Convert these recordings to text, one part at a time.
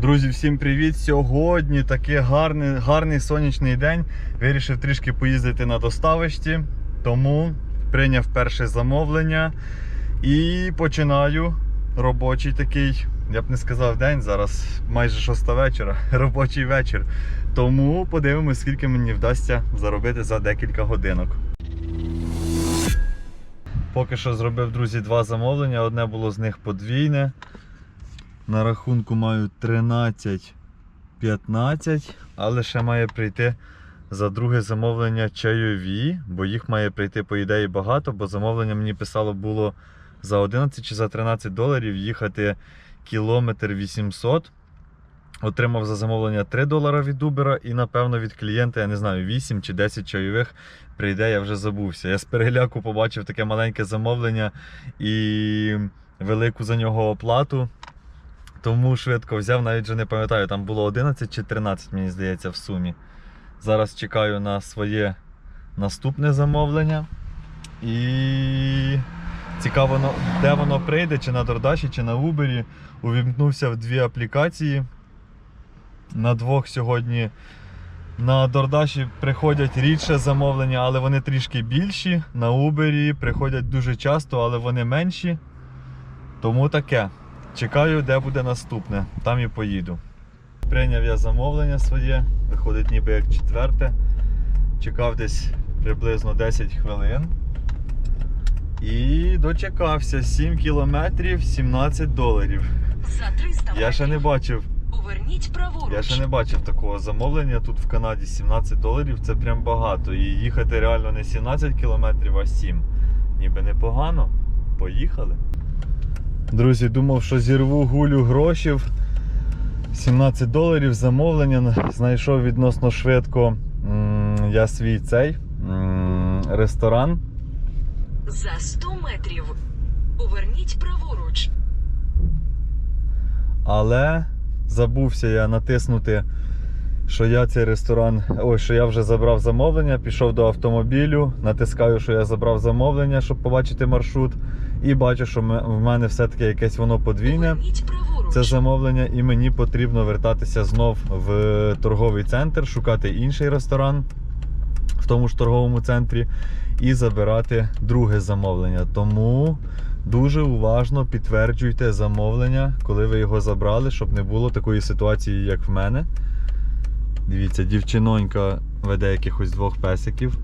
Друзі, всім привіт! Сьогодні такий гарний, гарний сонячний день. Вирішив трішки поїздити на доставочці, тому прийняв перше замовлення і починаю робочий такий, я б не сказав день, зараз майже шоста вечора, робочий вечір. Тому подивимось, скільки мені вдасться заробити за декілька годинок. Поки що зробив, друзі, два замовлення. Одне було з них подвійне. На рахунку маю 13-15, але ще має прийти за друге замовлення чайові, бо їх має прийти, по ідеї, багато, бо замовлення мені писало було за 11 чи за 13 доларів їхати кілометр 800. Отримав за замовлення 3 долара від Uber і, напевно, від клієнта, я не знаю, 8 чи 10 чайових прийде, я вже забувся. Я з перегляку побачив таке маленьке замовлення і велику за нього оплату. Тому швидко взяв, навіть вже не пам'ятаю, там було 11 чи 13, мені здається, в сумі. Зараз чекаю на своє наступне замовлення. І цікаво, ну, де воно прийде, чи на Дордаші, чи на Uber. Увімкнувся в дві аплікації. На двох сьогодні на Дордаші приходять рідше замовлення, але вони трішки більші. На Uber приходять дуже часто, але вони менші. Тому таке. Чекаю, де буде наступне, там і поїду. Прийняв я замовлення своє, виходить ніби як четверте. Чекав десь приблизно 10 хвилин. І дочекався 7 кілометрів 17 доларів. За 300 Я ще не бачив, Поверніть праворуч. я ще не бачив такого замовлення. Тут в Канаді 17 доларів це прям багато. І їхати реально не 17 кілометрів, а 7. Ніби непогано. Поїхали. Друзі, думав, що зірву гулю грошів. 17 доларів замовлення. Знайшов відносно швидко я свій цей ресторан. За 100 метрів. Поверніть праворуч. Але забувся я натиснути, що я цей ресторан, ой, що я вже забрав замовлення, пішов до автомобілю, натискаю, що я забрав замовлення, щоб побачити маршрут. І бачу, що в мене все-таки якесь воно подвійне. Це замовлення, і мені потрібно вертатися знов в торговий центр, шукати інший ресторан в тому ж торговому центрі і забирати друге замовлення. Тому дуже уважно підтверджуйте замовлення, коли ви його забрали, щоб не було такої ситуації, як в мене. Дивіться, дівчинонька веде якихось двох песиків.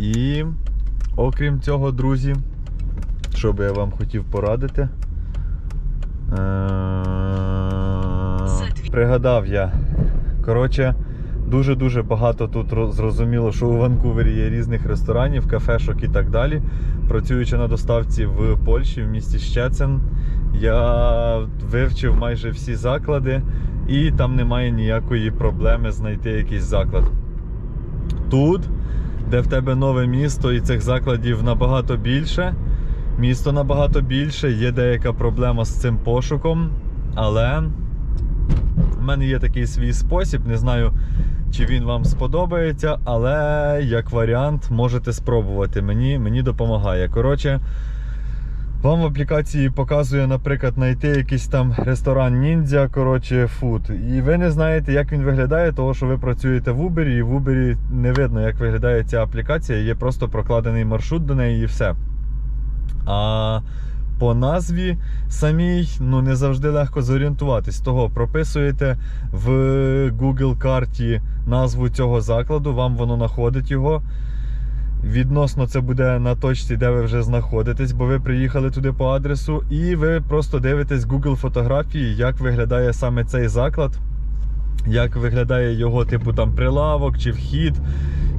І окрім цього, друзі, що би я вам хотів порадити. Е, Пригадав я. Коротше, дуже-дуже багато тут зрозуміло, що у Ванкувері є різних ресторанів, кафешок і так далі. Працюючи на доставці в Польщі, в місті Щецин, я вивчив майже всі заклади, і там немає ніякої проблеми знайти якийсь заклад. Тут, де в тебе нове місто і цих закладів набагато більше, місто набагато більше, є деяка проблема з цим пошуком, але в мене є такий свій спосіб, не знаю, чи він вам сподобається, але як варіант можете спробувати. Мені, мені допомагає. Коротше, вам в аплікації показує, наприклад, знайти якийсь там ресторан ніндзя, коротше, фуд. І ви не знаєте, як він виглядає, тому що ви працюєте в Uber, і в Uber не видно, як виглядає ця аплікація, є просто прокладений маршрут до неї і все. А по назві самій ну, не завжди легко зорієнтуватись. Того прописуєте в Google карті назву цього закладу, вам воно знаходить його. Відносно це буде на точці, де ви вже знаходитесь, бо ви приїхали туди по адресу, і ви просто дивитесь Google фотографії, як виглядає саме цей заклад, як виглядає його типу там прилавок чи вхід,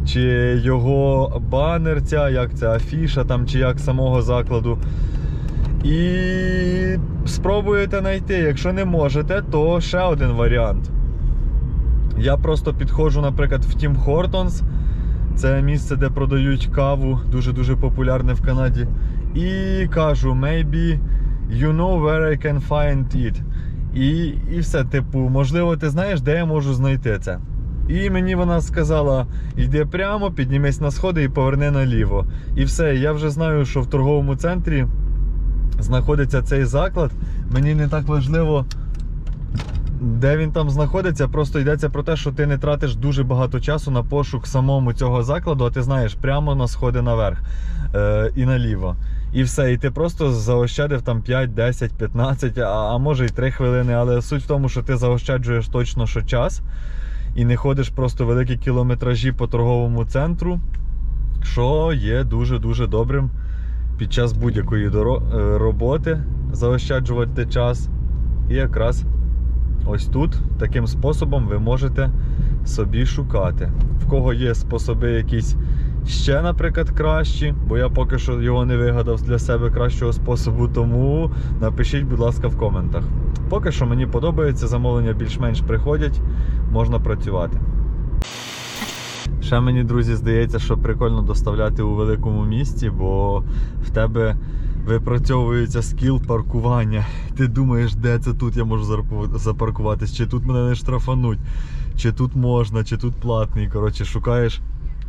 чи його банер, ця, як це афіша, там, чи як самого закладу. І спробуєте знайти. Якщо не можете, то ще один варіант. Я просто підходжу, наприклад, в Tim Hortons. Це місце, де продають каву, дуже-дуже популярне в Канаді. І кажу, maybe you know where I can find it. І, і все, типу, можливо, ти знаєш, де я можу знайти це. І мені вона сказала: йди прямо, піднімись на сходи і поверни наліво. І все, я вже знаю, що в торговому центрі знаходиться цей заклад. Мені не так важливо, Де він там знаходиться, просто йдеться про те, що ти не тратиш дуже багато часу на пошук самому цього закладу, а ти знаєш прямо на сходи наверх е, і наліво. І все, і ти просто заощадив там 5, 10, 15, а, а може й 3 хвилини. Але суть в тому, що ти заощаджуєш точно що час і не ходиш просто великі кілометражі по торговому центру, що є дуже-дуже добрим під час будь-якої е, роботи заощаджувати час. І якраз ось тут таким способом ви можете собі шукати. В кого є способи якісь ще, наприклад, кращі, бо я поки що його не вигадав для себе кращого способу, тому напишіть, будь ласка, в коментах. Поки що мені подобається, замовлення більш-менш приходять, можна працювати. Ще мені, друзі, здається, що прикольно доставляти у великому місті, бо в тебе випрацьовується скіл паркування. Ти думаєш, де це тут я можу запаркуватись, чи тут мене не штрафануть, чи тут можна, чи тут платний. Коротше, шукаєш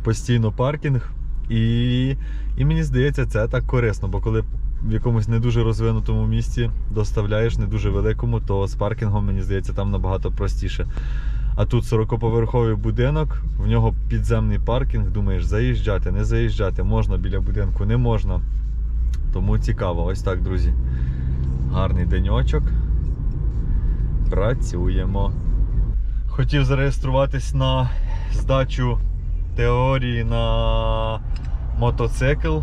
постійно паркінг. І, і мені здається, це так корисно, бо коли в якомусь не дуже розвинутому місті доставляєш, не дуже великому, то з паркінгом, мені здається, там набагато простіше. А тут 40-поверховий будинок, в нього підземний паркінг. Думаєш, заїжджати, не заїжджати, можна біля будинку, не можна. Тому цікаво, ось так, друзі. Гарний деньочок. Працюємо. Хотів зареєструватись на здачу теорії на мотоцикл,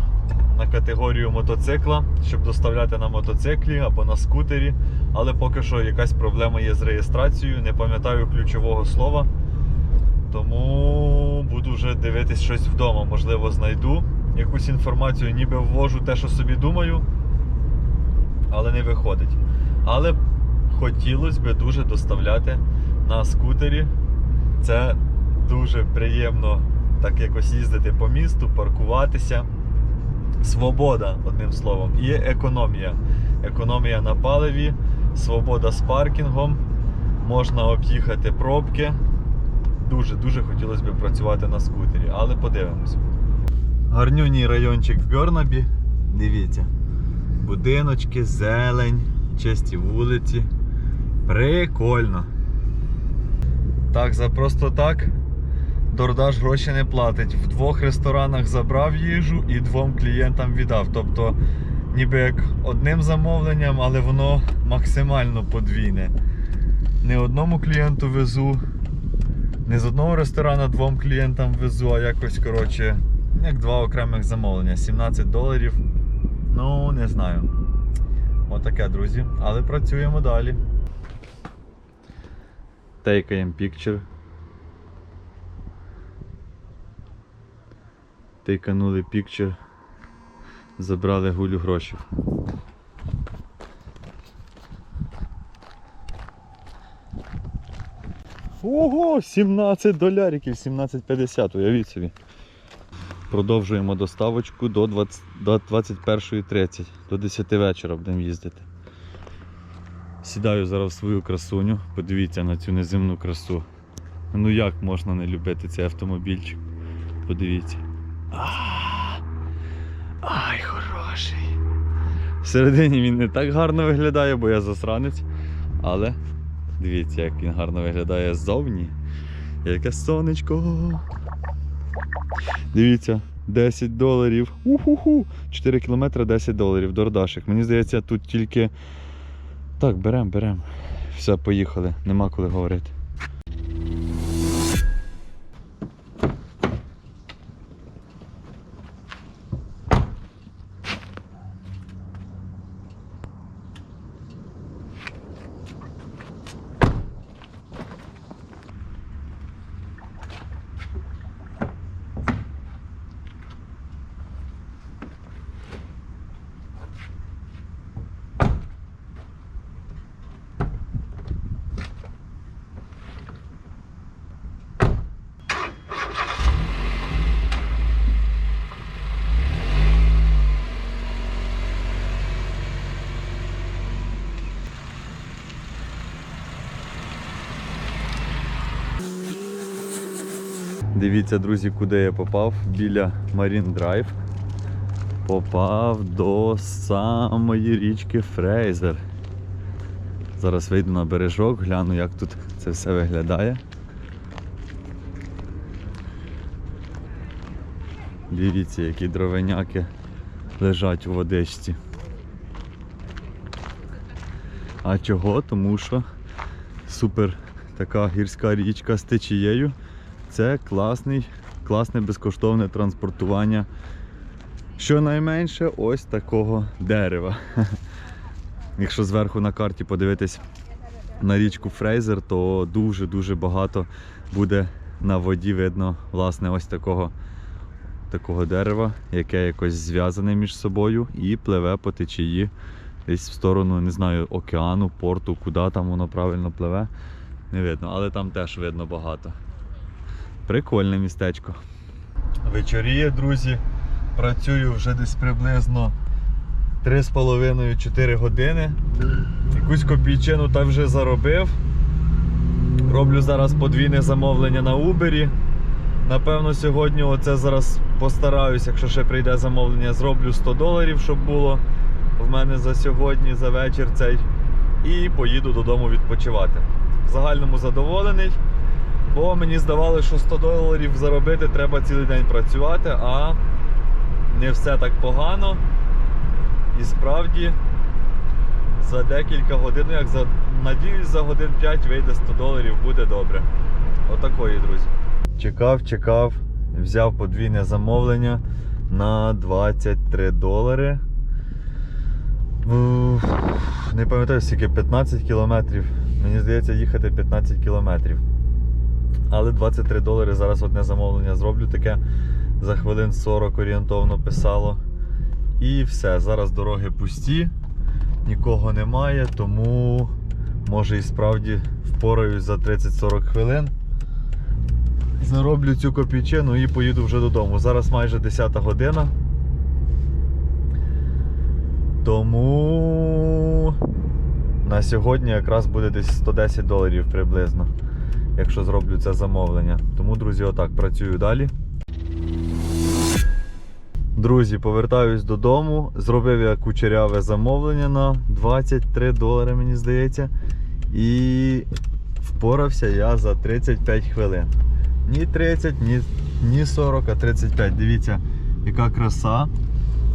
на категорію мотоцикла, щоб доставляти на мотоциклі або на скутері. Але поки що якась проблема є з реєстрацією, не пам'ятаю ключового слова. Тому буду вже дивитись щось вдома. Можливо, знайду якусь інформацію, ніби ввожу те, що собі думаю, але не виходить. Але хотілося б дуже доставляти на скутері. Це дуже приємно так якось їздити по місту, паркуватися. Свобода, одним словом, і економія. Економія на паливі, свобода з паркінгом, можна об'їхати пробки. Дуже-дуже хотілося б працювати на скутері, але подивимось. Гарнюній райончик в Бьорнабі. Дивіться. Будиночки, зелень, чисті вулиці. Прикольно. Так, за просто так. Дордаш гроші не платить. В двох ресторанах забрав їжу і двом клієнтам віддав. Тобто, ніби як одним замовленням, але воно максимально подвійне. Не одному клієнту везу, не з одного ресторана двом клієнтам везу, а якось, коротше, як два окремих замовлення. 17 доларів. Ну, не знаю. Отаке, друзі. Але працюємо далі. Тейкаємо пікчер. Тейканули пікчер. Забрали гулю грошей. Ого, 17 доляриків, 17,50, уявіть собі. Продовжуємо доставочку до, 20, до 21.30, до 10 вечора будемо їздити. Сідаю зараз в свою красуню, подивіться на цю неземну красу. Ну як можна не любити цей автомобільчик? Подивіться. Ай, хороший. Всередині він не так гарно виглядає, бо я засранець. Але дивіться, як він гарно виглядає ззовні. Яке сонечко. Дивіться, 10 доларів. Уху-ху. 4 кілометри 10 доларів. Дордашик. Мені здається, тут тільки. Так, берем, берем. Все, поїхали. Нема коли говорити. Дивіться, друзі, куди я попав. Біля Marine Drive. Попав до самої річки Фрейзер. Зараз вийду на бережок, гляну, як тут це все виглядає. Дивіться, які дровеняки лежать у водичці. А чого? Тому що супер така гірська річка з течією. Це класний, класне безкоштовне транспортування. Щонайменше ось такого дерева. Якщо зверху на карті подивитись на річку Фрейзер, то дуже-дуже багато буде на воді видно власне ось такого, такого дерева, яке якось зв'язане між собою і пливе по течії десь в сторону, не знаю, океану, порту, куди там воно правильно пливе. Не видно, але там теж видно багато. Прикольне містечко. Вечоріє, друзі. Працюю вже десь приблизно 3,5-4 години. Якусь копійчину так вже заробив. Роблю зараз подвійне замовлення на Uber. Напевно, сьогодні оце зараз постараюсь, якщо ще прийде замовлення, зроблю 100 доларів, щоб було в мене за сьогодні, за вечір цей. І поїду додому відпочивати. В загальному задоволений, бо мені здавалося, що 100 доларів заробити треба цілий день працювати, а не все так погано. І справді за декілька годин, як за надіюсь, за годин 5 вийде 100 доларів, буде добре. Отакої, друзі. Чекав, чекав, взяв подвійне замовлення на 23 долари. Не пам'ятаю, скільки 15 кілометрів. Мені здається, їхати 15 кілометрів. Але 23 долари зараз одне замовлення зроблю таке. За хвилин 40 орієнтовно писало. І все, зараз дороги пусті, нікого немає, тому може і справді впораюсь за 30-40 хвилин. Зароблю цю копійчину і поїду вже додому. Зараз майже 10 година. Тому на сьогодні якраз буде десь 110 доларів приблизно, якщо зроблю це замовлення. Тому, друзі, отак працюю далі. Друзі, повертаюсь додому. Зробив я кучеряве замовлення на 23 долари, мені здається. І впорався я за 35 хвилин. Ні 30, ні, ні 40, а 35. Дивіться, яка краса.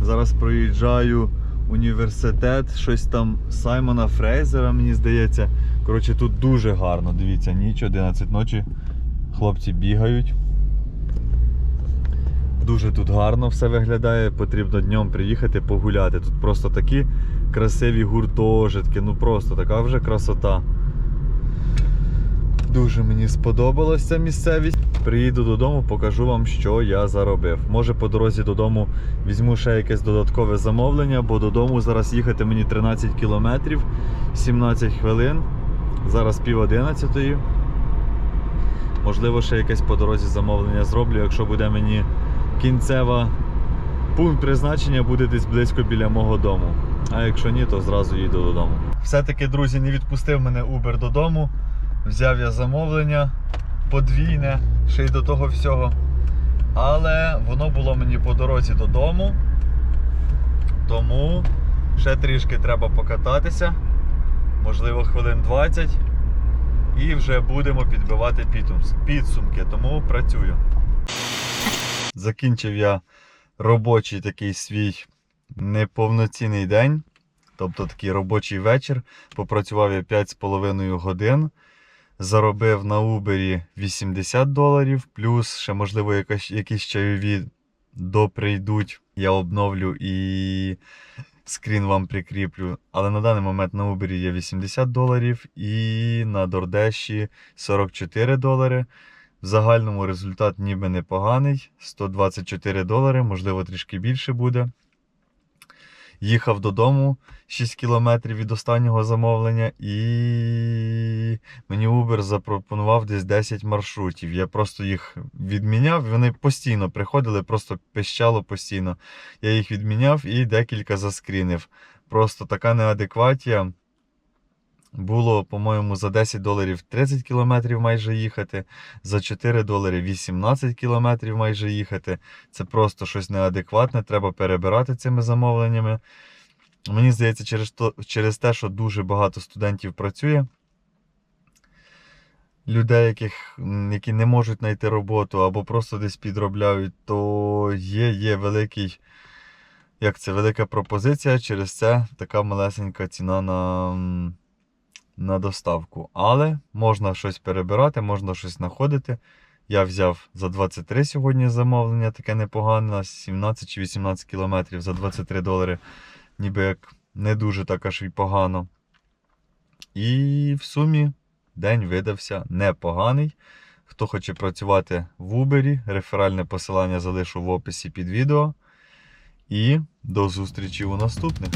Зараз проїжджаю університет, щось там Саймона Фрейзера, мені здається. Коротше, тут дуже гарно. Дивіться, ніч 11 ночі. Хлопці бігають. Дуже тут гарно все виглядає. Потрібно днем приїхати погуляти. Тут просто такі красиві гуртожитки, ну просто така вже красота. Дуже мені сподобалася місцевість. Приїду додому, покажу вам, що я заробив. Може по дорозі додому візьму ще якесь додаткове замовлення, бо додому зараз їхати мені 13 кілометрів, 17 хвилин. Зараз пів одинадцятої. Можливо, ще якесь по дорозі замовлення зроблю, якщо буде мені кінцева пункт призначення буде десь близько біля мого дому. А якщо ні, то зразу їду додому. Все-таки, друзі, не відпустив мене Uber додому. Взяв я замовлення подвійне, ще й до того всього. Але воно було мені по дорозі додому. Тому ще трішки треба покататися. Можливо, хвилин 20. І вже будемо підбивати підсумки. Тому працюю. Закінчив я робочий такий свій неповноцінний день, тобто такий робочий вечір. Попрацював я 5,5 годин. Заробив на Uber 80 доларів, плюс ще, можливо, якісь чайові доприйдуть. Я обновлю і скрін вам прикріплю. Але на даний момент на Uber є 80 доларів і на DoorDash 44 долари. В загальному результат ніби непоганий. 124 долари, можливо, трішки більше буде. Їхав додому 6 кілометрів від останнього замовлення, і мені Uber запропонував десь 10 маршрутів. Я просто їх відміняв. Вони постійно приходили, просто пищало постійно. Я їх відміняв і декілька заскрінив. Просто така неадекватія. Було, по-моєму, за 10 доларів 30 кілометрів майже їхати, за 4 долари 18 кілометрів майже їхати. Це просто щось неадекватне, треба перебирати цими замовленнями. Мені здається, через, то, через те, що дуже багато студентів працює, людей, яких, які не можуть знайти роботу або просто десь підробляють, то є, є великий, як це, велика пропозиція, через це така малесенька ціна на, на доставку. Але можна щось перебирати, можна щось знаходити. Я взяв за 23 сьогодні замовлення, таке непогане, 17 чи 18 кілометрів за 23 долари. Ніби як не дуже так аж і погано. І в сумі день видався непоганий. Хто хоче працювати в Uber, реферальне посилання залишу в описі під відео. І до зустрічі у наступних.